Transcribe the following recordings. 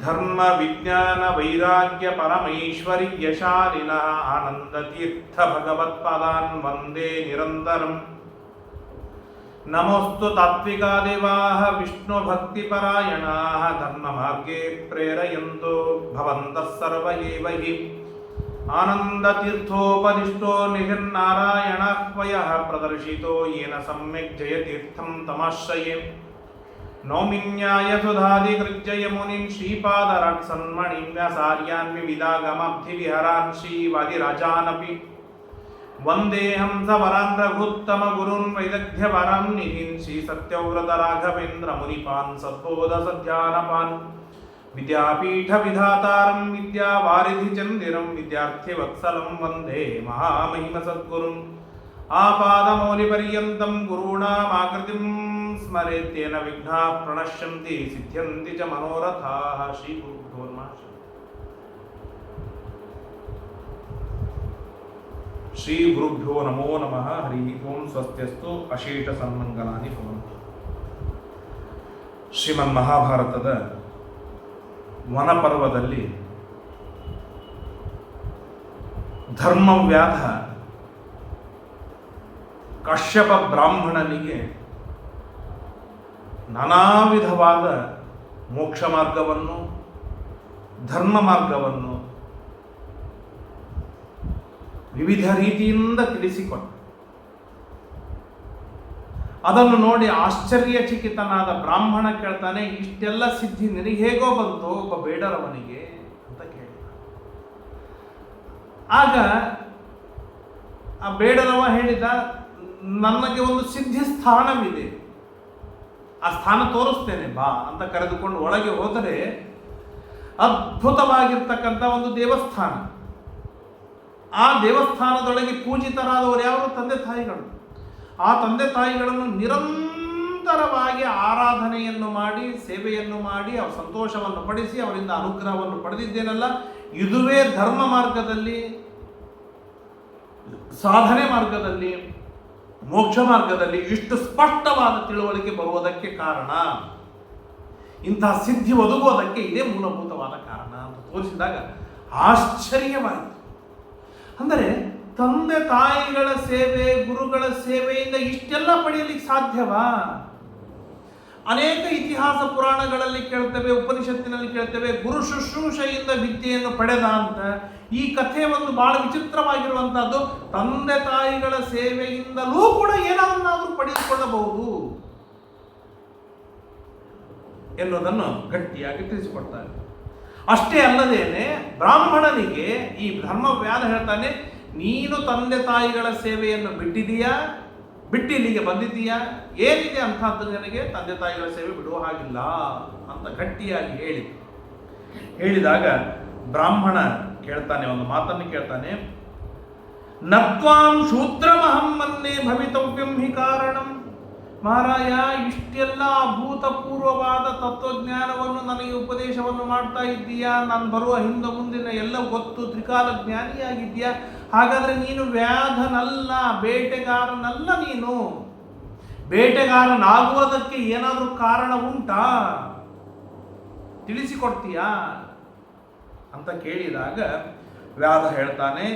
ధర్మ విజ్ఞాన వైరాగ్య పరమైశ్వర్యశాలిన ఆనందతీర్థ భగవత్పదాన్ వందే నిరంతరం. నమోస్తు తాత్వికాదేవా విష్ణుభక్తిపరాయణా ధర్మమార్గే ప్రేరయంతో భవంతః సర్వ ఏవ హి ఆనందతీర్థోపదిష్టో నిహిర్నారాయణాహ్వయ ప్రదర్శితో ఏన సమ్యక్ జయతీర్థం తమాశ్రయే. नौमिन्याय सुधादिकृज्य मुनिं श्रीपादराट्सन्मणिं व्यासार्यान् विविधागमब्धिविहरान् वन्देऽहं वैदग्ध्यवरान् निधीन् श्रीसत्यव्रतराघवेन्द्रमुनिपान् सद्बोधसध्यानपान् विद्यापीठविधातारं विद्यावारिधिचन्दिरं विद्यार्थिवत्सलं वंदे आपादमौलिपर्यन्तं ಸ್ಮರೇತ್ಯೇನ ವಿಘ್ನಾ ಪ್ರಣಶ್ಯಂತಿ ಸಿದ್ಧ್ಯಂತಿ ಚ ಮನೋರಥಾ ಶ್ರೀ ಗುರುಭ್ಯೋ ನಮಃ ಶ್ರೀ ಗುರುಭ್ಯೋ ನಮೋ ನಮಃ ಹರಿ ಓಂ ಸ್ವಸ್ತ್ಯಸ್ತು, ಅಶೇಷ ಸನ್ಮಂಗಲಾನಿ ಭವಂತು. ಶ್ರೀಮನ್ ಮಹಾಭಾರತದ ವನಪರ್ವದಲ್ಲಿ ಧರ್ಮವ್ಯಾಧ ಕಶ್ಯಪ ಬ್ರಾಹ್ಮಣನಿಗೆ ನಾನಾ ವಿಧವಾದ ಮೋಕ್ಷ ಮಾರ್ಗವನ್ನು, ಧರ್ಮ ಮಾರ್ಗವನ್ನು ವಿವಿಧ ರೀತಿಯಿಂದ ತಿಳಿಸಿಕೊಟ್ಟ. ಅದನ್ನು ನೋಡಿ ಆಶ್ಚರ್ಯಚಕಿತನಾದ ಬ್ರಾಹ್ಮಣ ಕೇಳ್ತಾನೆ, ಇಷ್ಟೆಲ್ಲ ಸಿದ್ಧಿ ನಿನಗೆ ಹೇಗೋ ಬಂತು, ಒಬ್ಬ ಬೇಡರವನಿಗೆ? ಅಂತ ಕೇಳಿದ ಆಗ ಆ ಬೇಡರವ ಹೇಳಿದ ನನಗೆ ಒಂದು ಸಿದ್ಧಿ ಸ್ಥಾನವಿದೆ ಆ ಸ್ಥಾನ ತೋರಿಸ್ತೇನೆ, ಬಾ ಅಂತ ಕರೆದುಕೊಂಡು ಒಳಗೆ ಹೋದರೆ ಅದ್ಭುತವಾಗಿರ್ತಕ್ಕಂಥ ಒಂದು ದೇವಸ್ಥಾನ. ಆ ದೇವಸ್ಥಾನದೊಳಗೆ ಪೂಜಿತರಾದವರು ಯಾರು? ತಂದೆ ತಾಯಿಗಳು. ಆ ತಂದೆ ತಾಯಿಗಳನ್ನು ನಿರಂತರವಾಗಿ ಆರಾಧನೆಯನ್ನು ಮಾಡಿ, ಸೇವೆಯನ್ನು ಮಾಡಿ, ಅವರ ಸಂತೋಷವನ್ನು ಪಡಿಸಿ, ಅವರಿಂದ ಅನುಗ್ರಹವನ್ನು ಪಡೆದಿದ್ದೇನಲ್ಲ, ಇದುವೇ ಧರ್ಮ ಮಾರ್ಗದಲ್ಲಿ, ಸಾಧನೆ ಮಾರ್ಗದಲ್ಲಿ ಮೋಕ್ಷ ಮಾರ್ಗದಲ್ಲಿ ಇಷ್ಟು ಸ್ಪಷ್ಟವಾದ ತಿಳುವಳಿಕೆ ಬರುವುದಕ್ಕೆ ಕಾರಣ? ಇಂತಹ ಸಿದ್ಧಿ ಒದಗುವುದಕ್ಕೆ ಇದೇ ಮೂಲಭೂತವಾದ ಕಾರಣ ಅಂತ ತೋರಿಸಿದಾಗ ಆಶ್ಚರ್ಯವಾಯಿತು. ಅಂದರೆ ತಂದೆ ತಾಯಿಗಳ ಸೇವೆ, ಗುರುಗಳ ಸೇವೆಯಿಂದ ಇಷ್ಟೆಲ್ಲ ಪಡೆಯಲಿಕ್ಕೆ ಸಾಧ್ಯವಾ? ಅನೇಕ ಇತಿಹಾಸ ಪುರಾಣಗಳಲ್ಲಿ ಕೇಳ್ತೇವೆ, ಉಪನಿಷತ್ತಿನಲ್ಲಿ ಕೇಳ್ತೇವೆ, ಗುರು ಶುಶ್ರೂಷೆಯಿಂದ ವಿದ್ಯೆಯನ್ನು ಪಡೆದ ಅಂತ. ಈ ಕಥೆ ಒಂದು ಬಹಳ ವಿಚಿತ್ರವಾಗಿರುವಂತಹದ್ದು. ತಂದೆ ತಾಯಿಗಳ ಸೇವೆಯಿಂದಲೂ ಕೂಡ ಏನನ್ನಾದರೂ ಪಡೆದುಕೊಳ್ಳಬಹುದು ಎನ್ನುವುದನ್ನು ಗಟ್ಟಿಯಾಗಿ ತಿಳಿಸಿಕೊಡ್ತಾರೆ. ಅಷ್ಟೇ ಅಲ್ಲದೇನೆ ಬ್ರಾಹ್ಮಣನಿಗೆ ಈ ಧರ್ಮವ್ಯಾಧ ಹೇಳ್ತಾನೆ, ನೀನು ತಂದೆ ತಾಯಿಗಳ ಸೇವೆಯನ್ನು ಬಿಟ್ಟಿದೀಯಾ? ಬಿಟ್ಟು ಇಲ್ಲಿಗೆ ಬಂದಿದ್ದೀಯಾ? ಏನಿದೆ ಅಂತ ನನಗೆ ತಂದೆ ತಾಯಿಗಳ ಸೇವೆ ಬಿಡುವ ಹಾಗಿಲ್ಲ ಅಂತ ಗಟ್ಟಿಯಾಗಿ ಹೇಳಿ. ಹೇಳಿದಾಗ ಬ್ರಾಹ್ಮಣ ಕೇಳ್ತಾನೆ, ಒಂದು ಮಾತನ್ನು ಕೇಳ್ತಾನೆ. ನತ್ವಾಂ ಶೂದ್ರಮಹಂ ಮನ್ನೆ ಭವಿತವ್ಯಂ ಹಿ ಕಾರಣಂ. ಮಹಾರಾಯ ಇಷ್ಟೆಲ್ಲ ಅಭೂತಪೂರ್ವವಾದ ತತ್ವಜ್ಞಾನವನ್ನು ನನಗೆ ಉಪದೇಶವನ್ನು ಮಾಡ್ತಾ ಇದ್ದೀಯಾ? ನಾನು ಬರುವ ಹಿಂದೆ ಮುಂದಿನ ಎಲ್ಲ ಗೊತ್ತು. ತ್ರಿಕಾಲ ಜ್ಞಾನಿಯಾಗಿದ್ದೀಯಾ ಹಾಗಾದ್ರೆ ನೀನು ವ್ಯಾಧನಲ್ಲ, ಬೇಟೆಗಾರನಲ್ಲ ನೀನು. ಬೇಟೆಗಾರನಾಗುವುದಕ್ಕೆ ಏನಾದರೂ ಕಾರಣ ಉಂಟಾ? ತಿಳಿಸಿಕೊಡ್ತೀಯಾ? ಅಂತ ಕೇಳಿದಾಗ ವ್ಯಾಧ ಹೇಳ್ತಾನೆ,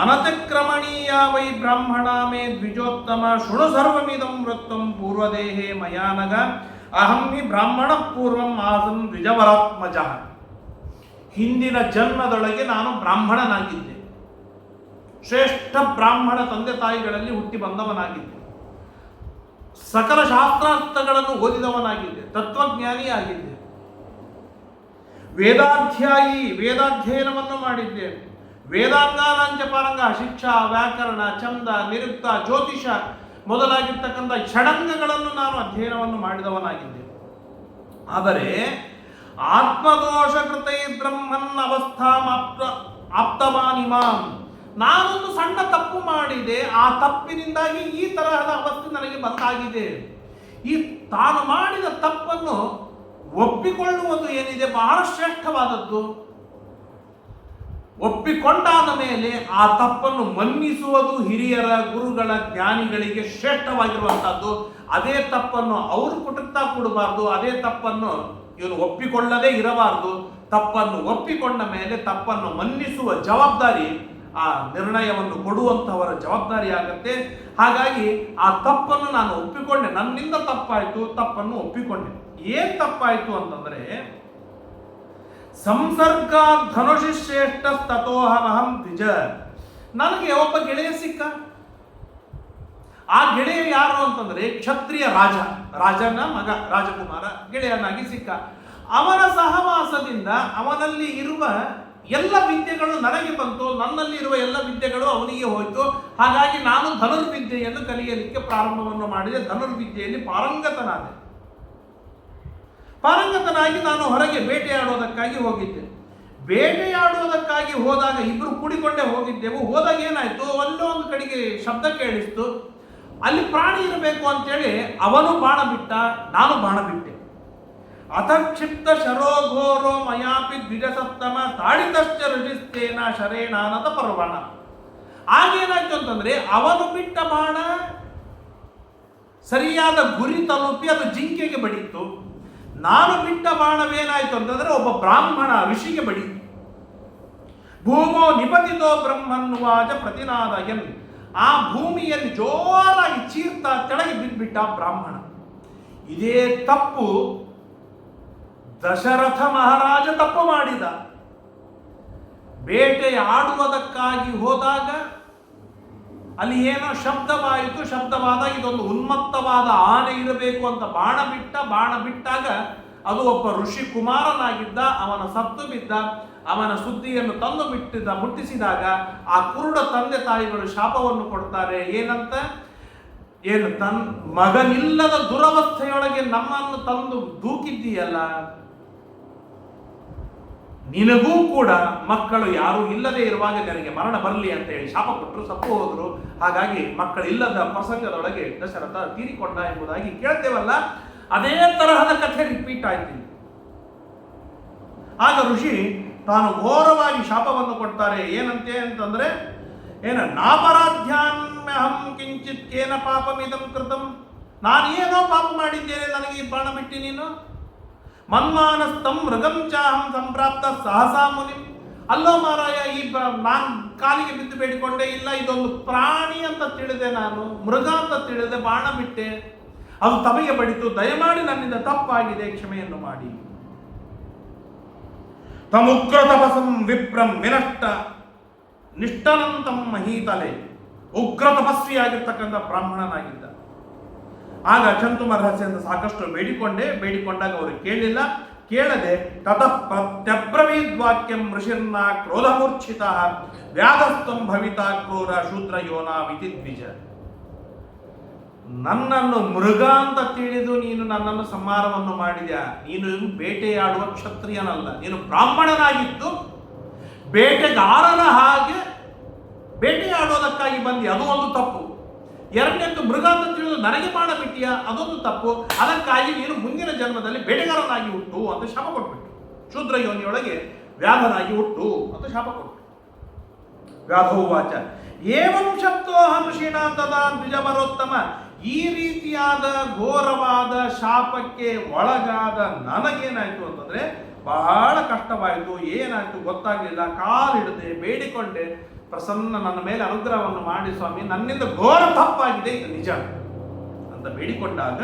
ಅನತಿಕ್ರಮಣೀಯ ವೈ ಬ್ರಾಹ್ಮಣ ಮೇ ದ್ವಿಜೋತ್ತಮ ಶೃಣು ಸರ್ವಮಿದಂ ವೃತ್ತಂ ಪೂರ್ವದೇಹೇ ಮಯಾನಗ, ಅಹಂ ಹಿ ಬ್ರಾಹ್ಮಣ ಪೂರ್ವಂ ಆಸಂ ದ್ವಿಜವರಾತ್ಮಜ. ಹಿಂದಿನ ಜನ್ಮದೊಳಗೆ ನಾನು ಬ್ರಾಹ್ಮಣನಾಗಿದ್ದೆ. ಶ್ರೇಷ್ಠ ಬ್ರಾಹ್ಮಣ ತಂದೆ ತಾಯಿಗಳಲ್ಲಿ ಹುಟ್ಟಿ ಬಂದವನಾಗಿದ್ದೆ. ಸಕಲ ಶಾಸ್ತ್ರಾರ್ಥಗಳನ್ನು ಓದಿದವನಾಗಿದ್ದೆ. ತತ್ವಜ್ಞಾನಿ ಆಗಿದ್ದೆ. ವೇದಾಧ್ಯಾಯಿ, ವೇದಾಧ್ಯಯನವನ್ನು ಮಾಡಿದ್ದೆ. ವೇದಾಂಗಾನಾಂಚ ಪಾರಂಗ, ಶಿಕ್ಷಾ, ವ್ಯಾಕರಣ ಚಂದ ನಿರುಕ್ತ, ಜ್ಯೋತಿಷ ಮೊದಲಾಗಿರ್ತಕ್ಕಂಥ ಷಡಂಗಗಳನ್ನು ನಾನು ಅಧ್ಯಯನವನ್ನು ಮಾಡಿದವನಾಗಿದ್ದೆ. ಆದರೆ ಆತ್ಮದೋಷ ಕೃತೈ ಬ್ರಹ್ಮನ್ ಅವಸ್ಥಾಮಾಪ್ತ, ಆಪ್ತವಾನಿಮಾಂ. ನಾನೊಂದು ಸಣ್ಣ ತಪ್ಪು ಮಾಡಿದೆ, ಆ ತಪ್ಪಿನಿಂದಾಗಿ ಈ ತರಹದ ಅವಸ್ಥೆ ನನಗೆ ಬಂದಾಗಿದೆ. ಈ ತಾನು ಮಾಡಿದ ತಪ್ಪನ್ನು ಒಪ್ಪಿಕೊಳ್ಳುವುದು ಏನಿದೆ? ಬಹಳ ಶ್ರೇಷ್ಠವಾದದ್ದು. ಒಪ್ಪಿಕೊಂಡಾದ ಮೇಲೆ ಆ ತಪ್ಪನ್ನು ಮನ್ನಿಸುವುದು ಹಿರಿಯರ, ಗುರುಗಳ, ಜ್ಞಾನಿಗಳಿಗೆ ಶ್ರೇಷ್ಠವಾಗಿರುವಂತಹದ್ದು ಅದೇ ತಪ್ಪನ್ನು ಅವರು ಕುಟುಕ್ತಾ ಕೊಡಬಾರ್ದು. ಅದೇ ತಪ್ಪನ್ನು ಇವನು ಒಪ್ಪಿಕೊಳ್ಳದೇ ಇರಬಾರದು. ತಪ್ಪನ್ನು ಒಪ್ಪಿಕೊಂಡ ಮೇಲೆ ತಪ್ಪನ್ನು ಮನ್ನಿಸುವ ಜವಾಬ್ದಾರಿ ಆ ನಿರ್ಣಯವನ್ನು ಕೊಡುವಂಥವರ ಜವಾಬ್ದಾರಿ ಆಗುತ್ತೆ. ಹಾಗಾಗಿ ಆ ತಪ್ಪನ್ನು ನಾನು ಒಪ್ಪಿಕೊಂಡೆ. ನನ್ನಿಂದ ತಪ್ಪಾಯಿತು, ತಪ್ಪನ್ನು ಒಪ್ಪಿಕೊಂಡೆ. ಏನ್ ತಪ್ಪಾಯಿತು ಅಂತಂದ್ರೆ, ಸಂಸರ್ಗ ಧನುಷಿ ಶ್ರೇಷ್ಠ ದ್ವಿಜ. ನನಗೆ ಒಬ್ಬ ಗೆಳೆಯ ಸಿಕ್ಕ. ಆ ಗೆಳೆಯ ಯಾರು ಅಂತಂದ್ರೆ, ಕ್ಷತ್ರಿಯ ರಾಜ, ರಾಜನ ಮಗ, ರಾಜಕುಮಾರ ಗೆಳೆಯನಾಗಿ ಸಿಕ್ಕ. ಅವನ ಸಹವಾಸದಿಂದ ಅವನಲ್ಲಿ ಇರುವ ಎಲ್ಲ ವಿದ್ಯೆಗಳು ನನಗೆ ಬಂತು, ನನ್ನಲ್ಲಿರುವ ಎಲ್ಲ ವಿದ್ಯೆಗಳು ಅವನಿಗೆ ಹೋಯಿತು. ಹಾಗಾಗಿ ನಾನು ಧನುರ್ವಿದ್ಯೆಯನ್ನು ಕಲಿಯಲಿಕ್ಕೆ ಪ್ರಾರಂಭವನ್ನು ಮಾಡಿದೆ. ಧನುರ್ವಿದ್ಯೆಯಲ್ಲಿ ಪಾರಂಗತನಾದೆ. ಪಾರಂಗತನಾಗಿ ನಾನು ಹೊರಗೆ ಬೇಟೆಯಾಡೋದಕ್ಕಾಗಿ ಹೋಗಿದ್ದೆ. ಬೇಟೆಯಾಡೋದಕ್ಕಾಗಿ ಹೋದಾಗ ಇಬ್ಬರು ಕೂಡಿಕೊಂಡೇ ಹೋಗಿದ್ದೆವು. ಹೋದಾಗ ಏನಾಯ್ತು? ಅಲ್ಲೋ ಒಂದು ಕಡೆಗೆ ಶಬ್ದ ಕೇಳಿಸ್ತು. ಅಲ್ಲಿ ಪ್ರಾಣಿ ಇರಬೇಕು ಅಂತೇಳಿ ಅವನು ಬಾಣ ಬಿಟ್ಟ, ನಾನು ಬಾಣ ಬಿಟ್ಟೆ. ಅಥಕ್ಷಿಪ್ತ ಶರೋಘೋರೋ ಮಯಾಪಿ ದ್ವಿಜಸಪ್ತಮ ತಾಡಿತಶ್ಚ ರುಜಿಸ್ತೇನ ಶರೇಣಾನದ ಪರ್ವಣ. ಆಗೇನಾಯ್ತು ಅಂತಂದ್ರೆ ಅವನು ಬಿಟ್ಟ ಬಾಣ, ಸರಿಯಾದ ಗುರಿ ತಲುಪಿ ಅದು ಜಿಂಕೆಗೆ ಬಡಿತು. ನಾನು ಬಿಟ್ಟ ಬಾಣವೇನಾಯ್ತು ಅಂತಂದ್ರೆ ಒಬ್ಬ ಬ್ರಾಹ್ಮಣ ಋಷಿಗೆ ಬಡಿ ಭೂಮೋ ನಿಪತಿತೋ ಬ್ರಹ್ಮನ್ವಾಜ ಪ್ರತಿನಾದಯನ್. ಆ ಭೂಮಿಯಲ್ಲಿ ಜೋರಾಗಿ ಚೀರ್ತಾ ಕೆಳಗೆ ಬಿದ್ದುಬಿಟ್ಟ ಬ್ರಾಹ್ಮಣ. ಇದೇ ತಪ್ಪು ದಶರಥ ಮಹಾರಾಜ ತಪ್ಪು ಮಾಡಿದ. ಬೇಟೆ ಆಡುವುದಕ್ಕಾಗಿ ಹೋದಾಗ ಅಲ್ಲಿ ಏನೋ ಶಬ್ದವಾಯಿತು, ಶಬ್ದವಾದ ಇದೊಂದು ಉನ್ಮತ್ತವಾದ ಆನೆ ಇರಬೇಕು ಅಂತ ಬಾಣ ಬಿಟ್ಟ, ಬಾಣ ಬಿಟ್ಟಾಗ ಅದು ಒಬ್ಬ ಋಷಿ ಕುಮಾರನಾಗಿದ್ದ, ಅವನ ಸತ್ತು ಬಿದ್ದ, ಅವನ ಸುದ್ದಿಯನ್ನು ತಂದು ಬಿಟ್ಟಿದ್ದ ಮುಟ್ಟಿಸಿದಾಗ ಆ ಕುರುಡ ತಂದೆ ತಾಯಿಗಳು ಶಾಪವನ್ನು ಕೊಡ್ತಾರೆ. ಏನಂತ? ಏನು, ತನ್ ಮಗನಿಲ್ಲದ ದುರವಸ್ಥೆಯೊಳಗೆ ನಮ್ಮನ್ನು ತಂದು ದೂಕಿದ್ದೀಯಲ್ಲ? ನಿನಗೂ ಕೂಡ ಮಕ್ಕಳು ಯಾರು ಇಲ್ಲದೆ ಇರುವಾಗ ನನಗೆ ಮರಣ ಬರಲಿ ಅಂತ ಹೇಳಿ ಶಾಪ ಕೊಟ್ಟರು ಸತ್ತು ಹೋದರು. ಹಾಗಾಗಿ ಮಕ್ಕಳಿಲ್ಲದ ಪ್ರಸಂಗದೊಳಗೆ ದಶರಥ ತೀರಿಕೊಂಡ ಎಂಬುದಾಗಿ ಕೇಳ್ತೇವಲ್ಲ? ಅದೇ ತರಹದ ಕಥೆ ರಿಪೀಟ್ ಆಯ್ತು. ಆಗ ಋಷಿ ತಾನು ಘೋರವಾಗಿ ಶಾಪವನ್ನು ಕೊಡ್ತಾರೆ. ಏನಂತೆ ಅಂತಂದ್ರೆ, ಏನ ನಾಪರಾಧ್ಯಾನ್ಮ್ಯಹಂ ಕಿಂಚಿತ್ ಕೇನ ಪಾಪಮಿದಂ ಕೃತಂ. ನಾನೇನೋ ಪಾಪ ಮಾಡಿದ್ದೇನೆ, ನನಗೆ ಬಾಣ ಬಿಟ್ಟಿ ನೀನು? ಮನ್ಮಾನಸ್ತಂ ಮೃಗಂ ಚಾಹಂ ಸಂಪ್ರಾಪ್ತ ಸಹಸಾ ಮುನಿ. ಅಲ್ಲೋ ಮಾರಾಯ, ಈ ನಾನ್ ಕಾಲಿಗೆ ಬಿದ್ದು ಬೇಡಿಕೊಂಡೆ ಇಲ್ಲ. ಇದೊಂದು ಪ್ರಾಣಿ ಅಂತ ತಿಳಿದೆ ನಾನು. ಮೃಗ ಅಂತ ತಿಳಿದೆ, ಬಾಣ ಬಿಟ್ಟೆ. ಅದು ತಮಗೆ ಬಡಿತು. ದಯಮಾಡಿ ನನ್ನಿಂದ ತಪ್ಪಾಗಿದೆ, ಕ್ಷಮೆಯನ್ನು ಮಾಡಿ. ತಮುಗ್ರ ತಪಸಂ ವಿಪ್ರಂ ವಿನಷ್ಟ. ನಿಷ್ಠನಂತಂ ಮಹೀತಲೆ. ಉಗ್ರ ತಪಸ್ವಿಯಾಗಿರ್ತಕ್ಕಂಥ ಬ್ರಾಹ್ಮಣನಾಗಿದ್ದ. ಆಗ ಚಂತುಮ ರಹಸ್ಯದಿಂದ ಸಾಕಷ್ಟು ಬೇಡಿಕೊಂಡೆ, ಬೇಡಿಕೊಂಡಾಗ ಅವರು ಕೇಳಲಿಲ್ಲ ಕೇಳದೆ ತತ ಪ್ರತ್ಯಬ್ರವೀದ್ವಾಕ್ಯಂ ಋಷಿರ್ನ ಕ್ರೋಧಮೂರ್ಛಿತ ವ್ಯಾಧಸ್ತಂ ಭವಿತ ಕ್ರೂರ ಶೂದ್ರ ಯೋನ ವಿತಿದ್ವಿಜ ನನ್ನನ್ನು ಮೃಗ ಅಂತ ತಿಳಿದು ನೀನು ನನ್ನನ್ನು ಸಂಹಾರವನ್ನು ಮಾಡಿದ್ಯಾ? ನೀನು ಬೇಟೆಯಾಡುವ ಕ್ಷತ್ರಿಯನಲ್ಲ. ನೀನು ಬ್ರಾಹ್ಮಣನಾಗಿದ್ದು ಬೇಟೆಗಾರನ ಹಾಗೆ ಬೇಟೆಯಾಡೋದಕ್ಕಾಗಿ ಬಂದಿ. ಅದು ಒಂದು ತಪ್ಪು. ಎರಡನೇದ್ದು ಮೃಗ ಅಂತ ತಿಳಿದು ನನಗೆ ಮಾಡಬಿಟ್ಟಿಯ ಅದೊಂದು ತಪ್ಪು. ಅದಕ್ಕಾಗಿ ನೀನು ಮುಂದಿನ ಜನ್ಮದಲ್ಲಿ ಬೇಟೆಗಾರನಾಗಿ ಹುಟ್ಟು ಅಂತ ಶಾಪ ಕೊಟ್ಬಿಟ್ಟು. ಶೂದ್ರ ಯೋನಿಯೊಳಗೆ ವ್ಯಾಧನಾಗಿ ಹುಟ್ಟು ಅಂತ ಶಾಪ ಕೊಟ್ಟು ವ್ಯಾಧೋವಾಚ ಏವಂ ಶಬ್ದೋಹಂ ಋಷೀಣಾಂತದ ದ್ವಿಜಮರೋತ್ತಮ ಈ ರೀತಿಯಾದ ಘೋರವಾದ ಶಾಪಕ್ಕೆ ಒಳಗಾದ ನನಗೇನಾಯಿತು ಅಂತಂದ್ರೆ ಬಹಳ ಕಷ್ಟವಾಯಿತು. ಏನಾಯ್ತು ಗೊತ್ತಾಗಲಿಲ್ಲ. ಕಾಲಿಡದೆ, ಬೇಡಿಕೊಂಡೆ. ಪ್ರಸನ್ನ ನನ್ನ ಮೇಲೆ ಅನುಗ್ರಹವನ್ನು ಮಾಡಿ ಸ್ವಾಮಿ, ನನ್ನಿಂದ ಘೋರ ತಪ್ಪಾಗಿದೆ ಇದು ನಿಜ ಅಂತ ಬೇಡಿಕೊಂಡಾಗ